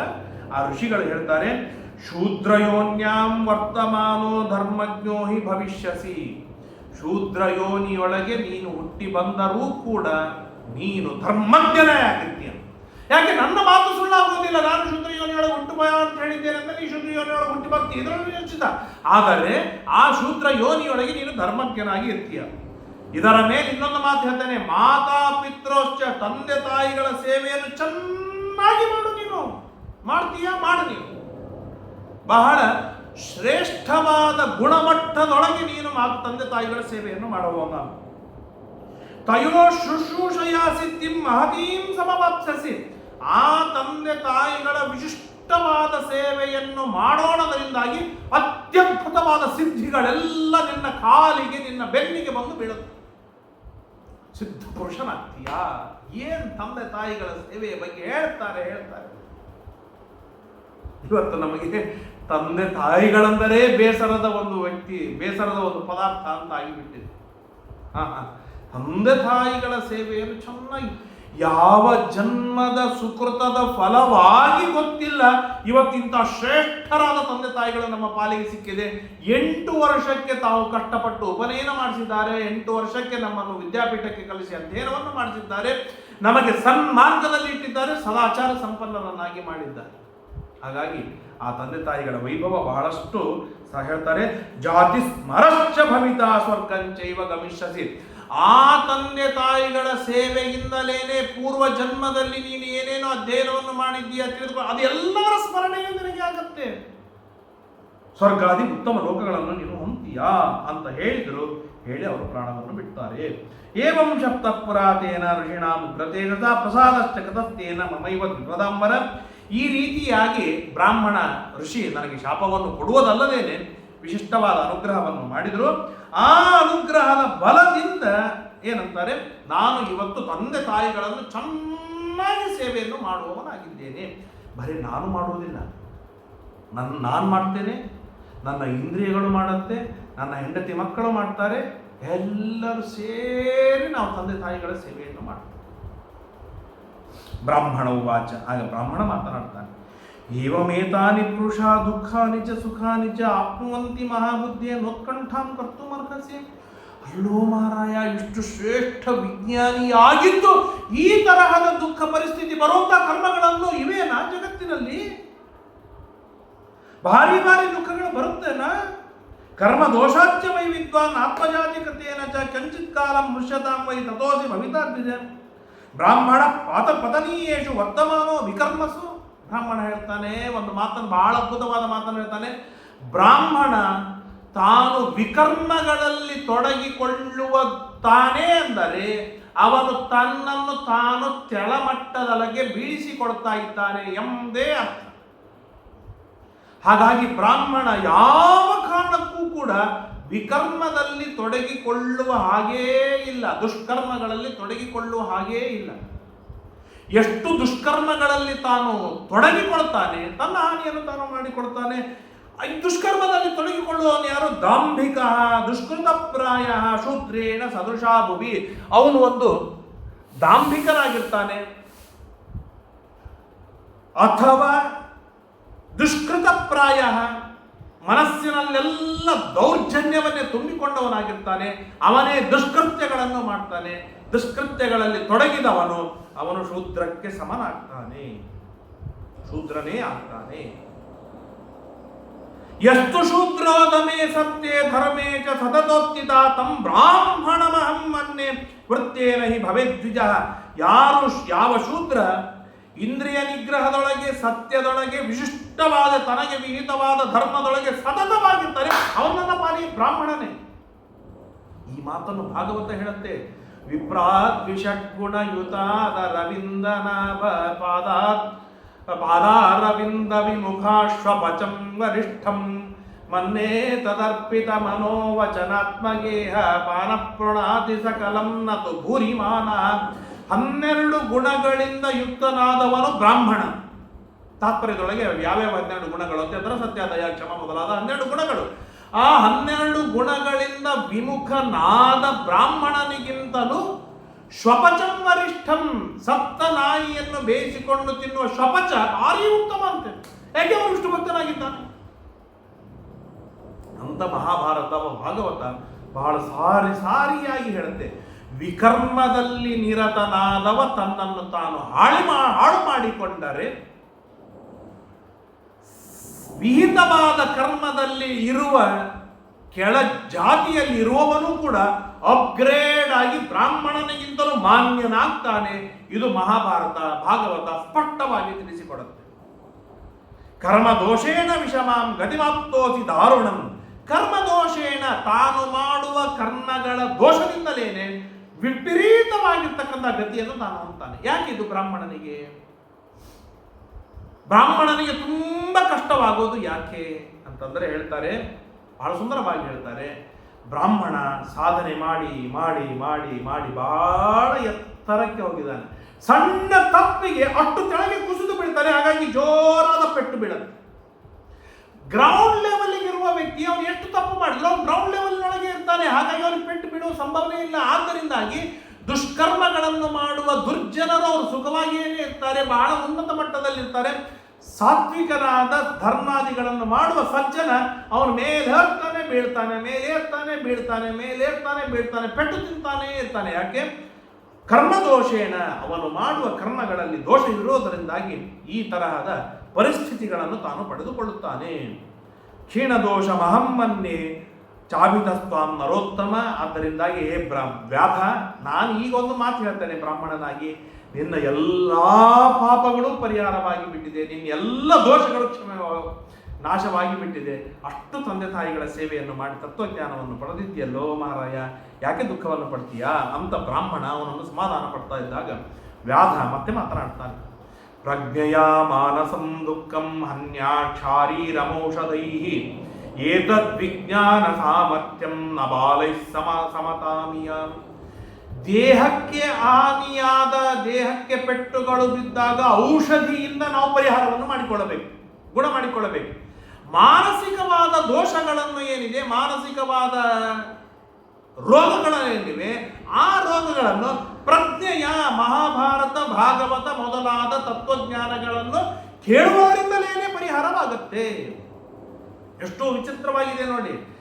ಆ ಋಷಿಗಳು ಹೇಳ್ತಾರೆ, ಶೂದ್ರಯೋನ್ಯಾಂ ವರ್ತಮಾನೋ ಧರ್ಮಜ್ಞೋ ಹಿ ಭವಿಷ್ಯಸಿ. ಶೂದ್ರಯೋನಿಯೊಳಗೆ ನೀನು ಹುಟ್ಟಿ ಬಂದರೂ ಕೂಡ ನೀನು ಧರ್ಮಜ್ಞನೇ ಆಗಿರ್ತೀಯ. ಯಾಕೆ ನನ್ನ ಮಾತು ಸುಳ್ಳಾಗುವುದಿಲ್ಲ ನಾನು ಶೂದ್ರಯೋನಿಯೊಳಗೆ ಹುಟ್ಟು ಬಯ ಅಂತ ಹೇಳಿದ್ದೇನೆ ಅಂತ ನೀ ಶೂದ್ರಯೋನಿಯೊಳಗೆ ಹುಟ್ಟಿ ಬರ್ತೀಯ. ಇದರಲ್ಲಿ ಯೋಚಿತ ಆದರೆ ಆ ಶೂದ್ರ ಯೋನಿಯೊಳಗೆ ನೀನು ಧರ್ಮಜ್ಞನಾಗಿ ಇರ್ತೀಯ. ಇದರ ಮೇಲೆ ಇನ್ನೊಂದು ಮಾತು ಹೇಳ್ತೇನೆ, ಮಾತಾ ಪಿತ್ರೋಶ್ಚ ತಂದೆ ತಾಯಿಗಳ ಸೇವೆಯನ್ನು ಚೆನ್ನಾಗಿ ಮಾಡು ನೀನು. ಮಾಡ್ತೀಯಾ? ಮಾಡು ನೀನು. ಬಹಳ ಶ್ರೇಷ್ಠವಾದ ಗುಣಮಟ್ಟದೊಳಗೆ ನೀನು ಮಾತು ತಂದೆ ತಾಯಿಗಳ ಸೇವೆಯನ್ನು ಮಾಡುವವನ ತಯೋ ಶುಶ್ರೂಷಯ ಸಿದ್ಧಿಂ ಮಹತೀಂ ಆ ತಂದೆ ತಾಯಿಗಳ ವಿಶಿಷ್ಟವಾದ ಸೇವೆಯನ್ನು ಮಾಡೋಣದರಿಂದಾಗಿ ಅತ್ಯದ್ಭುತವಾದ ಸಿದ್ಧಿಗಳೆಲ್ಲ ನಿನ್ನ ಕಾಲಿಗೆ, ನಿನ್ನ ಬೆನ್ನಿಗೆ ಬಂದು ಬೀಳುತ್ತೆ ಸಿದ್ಧ ಪುರುಷನಾಗ್ತೀಯಾ ಏನು ತಂದೆ ತಾಯಿಗಳ ಸೇವೆಯ ಬಗ್ಗೆ ಹೇಳ್ತಾರೆ ಹೇಳ್ತಾರೆ. ಇವತ್ತು ನಮಗೆ ತಂದೆ ತಾಯಿಗಳೆಂದರೆ ಬೇಸರದ ಒಂದು ವ್ಯಕ್ತಿ, ಬೇಸರದ ಒಂದು ಪದಾರ್ಥ ಅಂತ ಆಗಿಬಿಟ್ಟಿದೆ. ಹಾಂ ಹಾ ತಂದೆ ತಾಯಿಗಳ ಸೇವೆಯನ್ನು ಚೆನ್ನಾಗಿ ಯಾವ ಜನ್ಮದ ಸುಕೃತದ ಫಲವಾಗಿ ಗೊತ್ತಿಲ್ಲ, ಇವತ್ತಿಂತ ಶ್ರೇಷ್ಠರಾದ ತಂದೆ ತಾಯಿಗಳು ನಮ್ಮ ಪಾಲಿಗೆ ಸಿಕ್ಕಿದೆ. ಎಂಟು ವರ್ಷಕ್ಕೆ ತಾವು ಕಷ್ಟಪಟ್ಟು ಉಪನಯನ ಮಾಡಿಸಿದ್ದಾರೆ, ಎಂಟು ವರ್ಷಕ್ಕೆ ನಮ್ಮನ್ನು ವಿದ್ಯಾಪೀಠಕ್ಕೆ ಕಲಿಸಿ ಅಧ್ಯಯನವನ್ನು ಮಾಡಿಸಿದ್ದಾರೆ. ನಮಗೆ ಸನ್ಮಾರ್ಗದಲ್ಲಿ ಇಟ್ಟಿದ್ದಾರೆ, ಸದಾಚಾರ ಸಂಪನ್ನರನ್ನಾಗಿ ಮಾಡಿದ್ದಾರೆ. ಹಾಗಾಗಿ ಆ ತಂದೆ ತಾಯಿಗಳ ವೈಭವ ಬಹಳಷ್ಟು, ಸಹ ಹೇಳ್ತಾರೆ, ಜಾತಿ ಸ್ಮರಶ್ಚ ಭವಿತ ಸ್ವರ್ಗಂಚೈವ ಗಮಿಷ್ಯಸಿ. ಆ ತಂದೆ ತಾಯಿಗಳ ಸೇವೆಯಿಂದಲೇನೆ ಪೂರ್ವ ಜನ್ಮದಲ್ಲಿ ನೀನು ಏನೇನೋ ಅಧ್ಯಯನವನ್ನು ಮಾಡಿದ್ದೀಯ ತಿಳಿದುಕೊ ಅದೆಲ್ಲರ ಸ್ಮರಣೆಯು ನಿನಗೆ ಆಗುತ್ತೆ. ಸ್ವರ್ಗಾದಿ ಉತ್ತಮ ಲೋಕಗಳನ್ನು ನೀನು ಹೊಂತೀಯಾ ಅಂತ ಹೇಳಿದರು ಹೇಳಿ ಅವರು ಪ್ರಾಣವನ್ನು ಬಿಡ್ತಾರೆ. ಏವಂ ಶಬ್ದ ಪುರಾತೇನ ಋಷಿಣಾಂ ಉಗ್ರತೇಜಸ ಪ್ರಸಾದಶ್ಚ ಕೃತಸ್ತೇನ ಮಮೈವ ದ್ವಿಪದಾಂಬರ. ಈ ರೀತಿಯಾಗಿ ಬ್ರಾಹ್ಮಣ ಋಷಿ ನನಗೆ ಶಾಪವನ್ನು ಕೊಡುವುದಲ್ಲದೇನೆ ವಿಶಿಷ್ಟವಾದ ಅನುಗ್ರಹವನ್ನು ಮಾಡಿದರು. ಆ ಅನುಗ್ರಹದ ಬಲದಿಂದ ಏನಂತಾರೆ, ನಾನು ಇವತ್ತು ತಂದೆ ತಾಯಿಗಳನ್ನು ಚೆನ್ನಾಗಿ ಸೇವೆಯನ್ನು ಮಾಡುವವನಾಗಿದ್ದೇನೆ. ಬರೀ ನಾನು ಮಾಡುವುದಿಲ್ಲ. ನನ್ನ, ನಾನು ಮಾಡ್ತೇನೆ, ನನ್ನ ಇಂದ್ರಿಯಗಳು ಮಾಡುತ್ತೆ, ನನ್ನ ಹೆಂಡತಿ ಮಕ್ಕಳು ಮಾಡ್ತಾರೆ, ಎಲ್ಲರೂ ಸೇರಿ ನಾವು ತಂದೆ ತಾಯಿಗಳ ಸೇವೆಯನ್ನು ಮಾಡ್ತೇವೆ. ಬ್ರಾಹ್ಮಣ ವಾಚ ಆಗ ಬ್ರಾಹ್ಮಣ ಮಾತನಾಡ್ತಾನೆ. ಏವಮೇತಾನಿ ಪುರುಷ ದುಃಖಾನಿ ಚ ಸುಖಾನಿ ಚ ಆಪ್ನುವಂತಿ ಮಹಾಬುದ್ಧಿಯ ನೋತ್ಕಂಠಾಂ ಕರ್ತುಮರ್ಹಸಿ ಅಲ್ಲೋ ಮಾರಾಯ ಇಷ್ಟು ಶ್ರೇಷ್ಠ ವಿಜ್ಞಾನಿಯಾಗಿದ್ದು ಈ ತರಹದ ದುಃಖ ಪರಿಸ್ಥಿತಿ ಬರುವಂಥ ಕರ್ಮಗಳನ್ನು ಇವೇನಾ ಜಗತ್ತಿನಲ್ಲಿ. ಭಾರಿ ಭಾರಿ ದುಃಖಗಳು ಬರುತ್ತೇನಾ? ಕರ್ಮ ದೋಷಾಚ್ಯ ವೈ ವಿದ್ವಾನ್ ಆತ್ಮಜಾತಿಕತೆಯನ ಚ ಕಂಚಿತ್ ಕಾಲಂ ಮೃಷ್ಯತಾಂ ವೈ ತಥೋಸಿ ಭವಿತಾದ್ವಿಜ ಬ್ರಾಹ್ಮಣ ಪಾತ ಪತನೀಯೇಶು ವರ್ತಮಾನೋ ವಿಕರ್ಮಸು. ಬ್ರಾಹ್ಮಣ ಹೇಳ್ತಾನೆ, ಒಂದು ಮಾತನ್ನು ಬಹಳ ಅದ್ಭುತವಾದ ಮಾತನ್ನು ಹೇಳ್ತಾನೆ. ಬ್ರಾಹ್ಮಣ ತಾನು ವಿಕರ್ಮಗಳಲ್ಲಿ ತೊಡಗಿಕೊಳ್ಳುವ ತಾನೇ ಅಂದರೆ ಅವನು ತನ್ನನ್ನು ತಾನು ತೆಳಮಟ್ಟದೊಳಗೆ ಬೀಳಿಸಿಕೊಡ್ತಾ ಇದ್ದಾನೆ ಎಂದೇ ಅರ್ಥ. ಹಾಗಾಗಿ ಬ್ರಾಹ್ಮಣ ಯಾವ ಕಾರಣಕ್ಕೂ ಕೂಡ ವಿಕರ್ಮದಲ್ಲಿ ತೊಡಗಿಕೊಳ್ಳುವ ಹಾಗೇ ಇಲ್ಲ, ದುಷ್ಕರ್ಮಗಳಲ್ಲಿ ತೊಡಗಿಕೊಳ್ಳುವ ಹಾಗೇ ಇಲ್ಲ. ಎಷ್ಟು ದುಷ್ಕರ್ಮಗಳಲ್ಲಿ ತಾನು ತೊಡಗಿಕೊಳ್ತಾನೆ, ತನ್ನ ಹಾನಿಯನ್ನು ತಾನು ಮಾಡಿಕೊಳ್ತಾನೆ, ಈ ದುಷ್ಕರ್ಮದಲ್ಲಿ ತೊಡಗಿಕೊಳ್ಳುವವನು ಯಾರು? ದಾಂಭಿಕ ದುಷ್ಕೃತ ಪ್ರಾಯ ಶೂದ್ರೇಣ ಸದೃಶಾ ಭುವಿ. ಅವನು ಒಂದು ದಾಂಭಿಕನಾಗಿರ್ತಾನೆ. ಅಥವಾ ದುಷ್ಕೃತ ಪ್ರಾಯ ಮನಸ್ಸಿನಲ್ಲೆಲ್ಲ ದೌರ್ಜನ್ಯವನ್ನೇ ತುಂಬಿಕೊಂಡವನಾಗಿರ್ತಾನೆ. ಅವನೇ ದುಷ್ಕೃತ್ಯಗಳನ್ನು ಮಾಡ್ತಾನೆ. ದುಷ್ಕೃತ್ಯಗಳಲ್ಲಿ ತೊಡಗಿದವನು. ಅವನು ಶೂದ್ರಕ್ಕೆ ಸಮನಾಗ್ತಾನೆ. ಶೂದ್ರನೇ ಆಗ್ತಾನೆ. ಎಷ್ಟು ಶೂದ್ರೋದಮೇ ಸತ್ಯೇ ಧರ್ಮೇ ಚ ಸತತೋತ್ಥಿತ ತಂ ಬ್ರಾಹ್ಮಣಮಹಂ ಮಹಮ್ಮನ್ನೇ ವೃತ್ತೇನ ಹಿ ಭವೇದ್ವಿಜ. ಯಾರು ಯಾವ ಶೂದ್ರ ಇಂದ್ರಿಯ ನಿಗ್ರಹದೊಳಗೆ, ಸತ್ಯದೊಳಗೆ ವಿಶಿಷ್ಟವಾದ, ತನಗೆ ವಿಹಿತವಾದ, ಧರ್ಮದೊಳಗೆ ಸತತವಾಗಿರ್ತಾರೆ ಅವನನ್ನ ಪಾಲಿ ಬ್ರಾಹ್ಮಣನೇ. ಈ ಮಾತನ್ನು ಭಾಗವತ ಹೇಳುತ್ತೆ. ವಿಪ್ರಾತ್ ವಿಷಡ್ಗುಣಯುತಾದ ರವಿಂದನಾಭ ಪಾದಾತ್ ಪಾದಾರವಿಂದ ವಿಮುಖಾಶ್ವಪಚಂ ವರಿಷ್ಠಂ, ಮನ್ನೇ ತದರ್ಪಿತ ಮನೋವಚನಾತ್ಮಗೇಹ ಪಾನಪ್ರಣಾತಿ ಸಕಲಂ ನತು ಭೂರಿಮಾನ. ಹನ್ನೆರಡು ಗುಣಗಳಿಂದ ಯುಕ್ತನಾದವನು ಬ್ರಾಹ್ಮಣ. ತಾತ್ಪರ್ಯದೊಳಗೆ ಯಾವ್ಯಾವ ಹನ್ನೆರಡು ಗುಣಗಳು ಅತ್ಯಂತರ ಸತ್ಯ ದಯ ಕ್ಷಮ ಮೊದಲಾದ ಹನ್ನೆರಡು ಗುಣಗಳು. ಆ ಹನ್ನೆರಡು ಗುಣಗಳಿಂದ ವಿಮುಖನಾದ ಬ್ರಾಹ್ಮಣನಿಗಿಂತಲೂ ಶ್ವಪಚಂ ವರಿಷ್ಠಂ ಸಪ್ತ ನಾಯಿಯನ್ನು ಬೇಯಿಸಿಕೊಂಡು ತಿನ್ನುವ ಶ್ವಪಚ ಭಾರಿ ಉತ್ತಮ ಅಂತೆ ಯಾಕೆ ಅವನು ಇಷ್ಟು ಭಕ್ತನಾಗಿದ್ದಾನೆ? ಅಂತ ಮಹಾಭಾರತ ಭಾಗವತ ಬಹಳ ಸಾರಿ ಸಾರಿಯಾಗಿ ಹೇಳುತ್ತೆ, ವಿಕರ್ಮದಲ್ಲಿ ನಿರತನಾದವ ತನ್ನನ್ನು ತಾನು ಹಾಳು ಮಾ, ಹಾಳು ಮಾಡಿಕೊಂಡರೆ ವಿಹಿತವಾದ ಕರ್ಮದಲ್ಲಿ ಇರುವ ಕೆಳ ಜಾತಿಯಲ್ಲಿ ಇರುವವನು ಕೂಡ ಅಪ್ಗ್ರೇಡ್ ಆಗಿ ಬ್ರಾಹ್ಮಣನಿಗಿಂತಲೂ ಮಾನ್ಯನಾಗ್ತಾನೆ. ಇದು ಮಹಾಭಾರತ ಭಾಗವತ ಸ್ಪಷ್ಟವಾಗಿ ತಿಳಿಸಿಕೊಡುತ್ತೆ. ಕರ್ಮ ದೋಷೇಣ ವಿಷಮಾಂ ಗತಿಮಾಪ್ತೋಸಿ ದಾರುಣಂ. ಕರ್ಮದೋಷೇಣ ತಾನು ಮಾಡುವ ಕರ್ಮಗಳ ದೋಷದಿಂದಲೇನೆ ವಿಪರೀತವಾಗಿರ್ತಕ್ಕಂಥ ಗತಿಯನ್ನು ತಾನು ಅಂತಾನೆ ಯಾಕೆ ಇದು ಬ್ರಾಹ್ಮಣನಿಗೆ? ಬ್ರಾಹ್ಮಣನಿಗೆ ತುಂಬ ಕಷ್ಟವಾಗೋದು ಯಾಕೆ ಅಂತಂದರೆ ಹೇಳ್ತಾರೆ, ಬಹಳ ಸುಂದರವಾಗಿ ಹೇಳ್ತಾರೆ, ಬ್ರಾಹ್ಮಣ ಸಾಧನೆ ಮಾಡಿ ಮಾಡಿ ಮಾಡಿ ಮಾಡಿ ಬಹಳ ಎತ್ತರಕ್ಕೆ ಹೋಗಿದ್ದಾನೆ. ಸಣ್ಣ ತಪ್ಪಿಗೆ ಅಷ್ಟು ಕೆಳಗೆ ಕುಸಿದು ಬೀಳ್ತಾನೆ, ಹಾಗಾಗಿ ಜೋರಾದ ಪೆಟ್ಟು ಬೀಳುತ್ತೆ ಗ್ರೌಂಡ್ ಲೆವೆಲ್ಗೆ ಇರುವ ವ್ಯಕ್ತಿ ಅವನು ಎಷ್ಟು ತಪ್ಪು ಮಾಡಿದ್ರು ಅವನು ಗ್ರೌಂಡ್ ಲೆವೆಲ್ನೊಳಗೆ ಇರ್ತಾನೆ, ಹಾಗಾಗಿ ಅವನು ಪೆಟ್ಟು ಬಿಡುವ ಸಂಭವನೇ ಇಲ್ಲ. ಆದ್ದರಿಂದಾಗಿ ದುಷ್ಕರ್ಮಗಳನ್ನು ಮಾಡುವ ದುರ್ಜನರು ಅವರು ಸುಖವಾಗಿಯೇ ಇರ್ತಾರೆ, ಬಹಳ ಉನ್ನತ ಮಟ್ಟದಲ್ಲಿ ಇರ್ತಾರೆ ಸಾತ್ವಿಕರಾದ ಧರ್ಮಾದಿಗಳನ್ನು ಮಾಡುವ ಸಜ್ಜನ ಅವನು ಮೇಲೇರ್ತಾನೆ ಬೀಳ್ತಾನೆ ಮೇಲೇರ್ತಾನೆ ಬೀಳ್ತಾನೆ ಮೇಲೇರ್ತಾನೆ ಬೀಳ್ತಾನೆ, ಪೆಟ್ಟು ತಿಂತಾನೆ ಇರ್ತಾನೆ. ಯಾಕೆ? ಕರ್ಮದೋಷೇಣ ಅವನು ಮಾಡುವ ಕರ್ಮಗಳಲ್ಲಿ ದೋಷ ಇರೋದರಿಂದಾಗಿ ಈ ತರಹದ ಪರಿಸ್ಥಿತಿಗಳನ್ನು ತಾನು ಪಡೆದುಕೊಳ್ಳುತ್ತಾನೆ. ಕ್ಷೀಣದೋಷ ಮಹಮ್ಮನ್ನೇ ಚಾಬಿತಸ್ವಾಂ ನರೋತ್ತಮ. ಆದ್ದರಿಂದಾಗಿ ಹೇ ಬ್ರಾ ವ್ಯಾಧ ನಾನು ಈಗ ಒಂದು ಮಾತು ಹೇಳ್ತೇನೆ ಬ್ರಾಹ್ಮಣನಾಗಿ. ನಿನ್ನ ಎಲ್ಲ ಪಾಪಗಳು ಪರಿಹಾರವಾಗಿ ಬಿಟ್ಟಿದೆ, ನಿನ್ನ ಎಲ್ಲ ದೋಷಗಳು ಕ್ಷಮೆ ನಾಶವಾಗಿ ಬಿಟ್ಟಿದೆ. ಅಷ್ಟು ತಂದೆ ತಾಯಿಗಳ ಸೇವೆಯನ್ನು ಮಾಡಿ ತತ್ವಜ್ಞಾನವನ್ನು ಪಡೆದಿದ್ಯಲ್ಲೋ ಮಹಾರಾಯ? ಯಾಕೆ ದುಃಖವನ್ನು ಪಡ್ತೀಯಾ? ಅಂತ ಬ್ರಾಹ್ಮಣ ಅವನನ್ನು ಸಮಾಧಾನ ಪಡ್ತಾ ಇದ್ದಾಗ ವ್ಯಾಧ ಮತ್ತೆ ಮಾತನಾಡ್ತಾನೆ. ಪ್ರಜ್ಞೆಯ ಮಾನಸಂ ದುಃಖಂ ಹನ್ಯಾ ಕ್ಷಾರೀರಮೌಷಧೈ ಏತದ್ವಿಜ್ಞಾನ ಸಾಮರ್ಥ್ಯಂ ನ ಬಾಲೈ ಸಮ ಸಮತಾಮಿಯ. ದೇಹಕ್ಕೆ ಹಾನಿಯಾದ, ದೇಹಕ್ಕೆ ಪೆಟ್ಟುಗಳು ಬಿದ್ದಾಗ ಔಷಧಿಯಿಂದ ನಾವು ಪರಿಹಾರವನ್ನು ಮಾಡಿಕೊಳ್ಳಬೇಕು, ಗುಣ ಮಾಡಿಕೊಳ್ಳಬೇಕು. ಮಾನಸಿಕವಾದ ದೋಷಗಳನ್ನು ಏನಿದೆ? ಮಾನಸಿಕವಾದ ರೋಗಗಳೇನಿವೆ? ಆ ರೋಗಗಳನ್ನು ಪ್ರಜ್ಞೆಯ ಮಹಾಭಾರತ, ಭಾಗವತ ಮೊದಲಾದ ತತ್ವಜ್ಞಾನಗಳನ್ನು ಕೇಳುವುದರಿಂದಲೇ ಪರಿಹಾರವಾಗುತ್ತೆ. ಎಷ್ಟೋ ವಿಚಿತ್ರವಾಗಿದೆ ನೋಡಿ.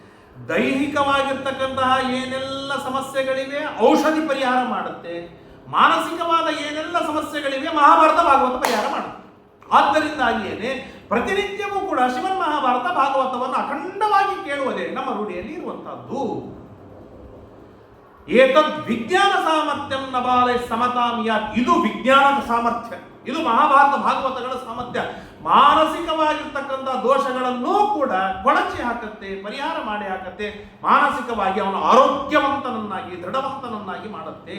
ದೈಹಿಕವಾಗಿರ್ತಕ್ಕಂತಹ ಏನೆಲ್ಲ ಸಮಸ್ಯೆಗಳಿವೆ, ಔಷಧಿ ಪರಿಹಾರ ಮಾಡುತ್ತೆ, ಮಾನಸಿಕವಾದ ಏನೆಲ್ಲ ಸಮಸ್ಯೆಗಳಿವೆ ಮಹಾಭಾರತ ಭಾಗವತ ಪರಿಹಾರ ಮಾಡುತ್ತೆ. ಆದ್ದರಿಂದಾಗಿಯೇ ಪ್ರತಿನಿತ್ಯವೂ ಕೂಡ ಶಿವನ್ ಮಹಾಭಾರತ ಭಾಗವತವನ್ನು ಅಖಂಡವಾಗಿ ಕೇಳುವುದೇ ನಮ್ಮ ರೂಢಿಯಲ್ಲಿ ಇರುವಂತಹದ್ದು. ಏತದ್ ವಿಜ್ಞಾನ ಸಾಮರ್ಥ್ಯಂ ನಬಾಲೆ ಸಮತಾಮಿಯ ಇದು ವಿಜ್ಞಾನದ ಸಾಮರ್ಥ್ಯ. ಇದು ಮಹಾಭಾರತ ಭಾಗವತಗಳ ಸಾಮರ್ಥ್ಯ. ಮಾನಸಿಕವಾಗಿರ್ತಕ್ಕಂಥ ದೋಷಗಳನ್ನೂ ಕೂಡ ಕೊಳಚಿ ಹಾಕತ್ತೆ, ಪರಿಹಾರ ಮಾಡಿ ಹಾಕತ್ತೆ. ಮಾನಸಿಕವಾಗಿ ಅವನು ಆರೋಗ್ಯವಂತನನ್ನಾಗಿ, ದೃಢವಂತನನ್ನಾಗಿ ಮಾಡುತ್ತೆ.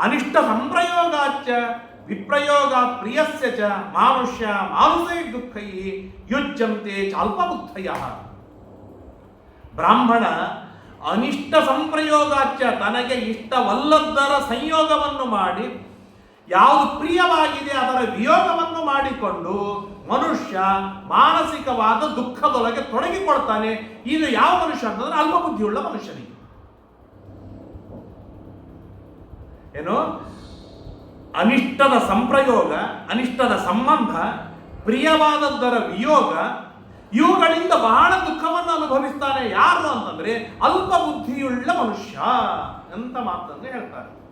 ಅನಿಷ್ಟ ಸಂಪ್ರಯೋಗಾಚ ವಿಪ್ರಯೋಗ ಪ್ರಿಯಸ್ಯ ಚ, ಮಾನುಷ್ಯ ಮಾನುಸೈ ದುಃಖೈ, ಯುಜ್ಯಂತೆ ಚಾಲ್ಪಬುದ್ಧಯ. ಬ್ರಾಹ್ಮಣ ಅನಿಷ್ಟ ಸಂಪ್ರಯೋಗಾಚ್ಯ ತನಗೆ ಇಷ್ಟವಲ್ಲದ್ದರ ಸಂಯೋಗವನ್ನು ಮಾಡಿ, ಯಾವುದು ಪ್ರಿಯವಾಗಿದೆ ಅದರ ವಿಯೋಗವನ್ನು ಮಾಡಿಕೊಂಡು ಮನುಷ್ಯ ಮಾನಸಿಕವಾದ ದುಃಖದೊಳಗೆ ತೊಡಗಿಕೊಳ್ತಾನೆ. ಇದು ಯಾವ ಮನುಷ್ಯ ಅಂತಂದ್ರೆ ಅಲ್ಪಬುದ್ಧಿಯುಳ್ಳ ಮನುಷ್ಯನಿಗೆ. ಏನು? ಅನಿಷ್ಟದ ಸಂಪ್ರಯೋಗ, ಅನಿಷ್ಟದ ಸಂಬಂಧ, ಪ್ರಿಯವಾದದ್ದರ ವಿಯೋಗ ಇವುಗಳಿಂದ ಬಹಳ ದುಃಖವನ್ನು ಅನುಭವಿಸ್ತಾನೆ ಯಾರು ಅಂತಂದ್ರೆ ಅಲ್ಪ ಬುದ್ಧಿಯುಳ್ಳ ಮನುಷ್ಯ ಅಂತ ಮಾತನ್ನು ಹೇಳ್ತಾರೆ.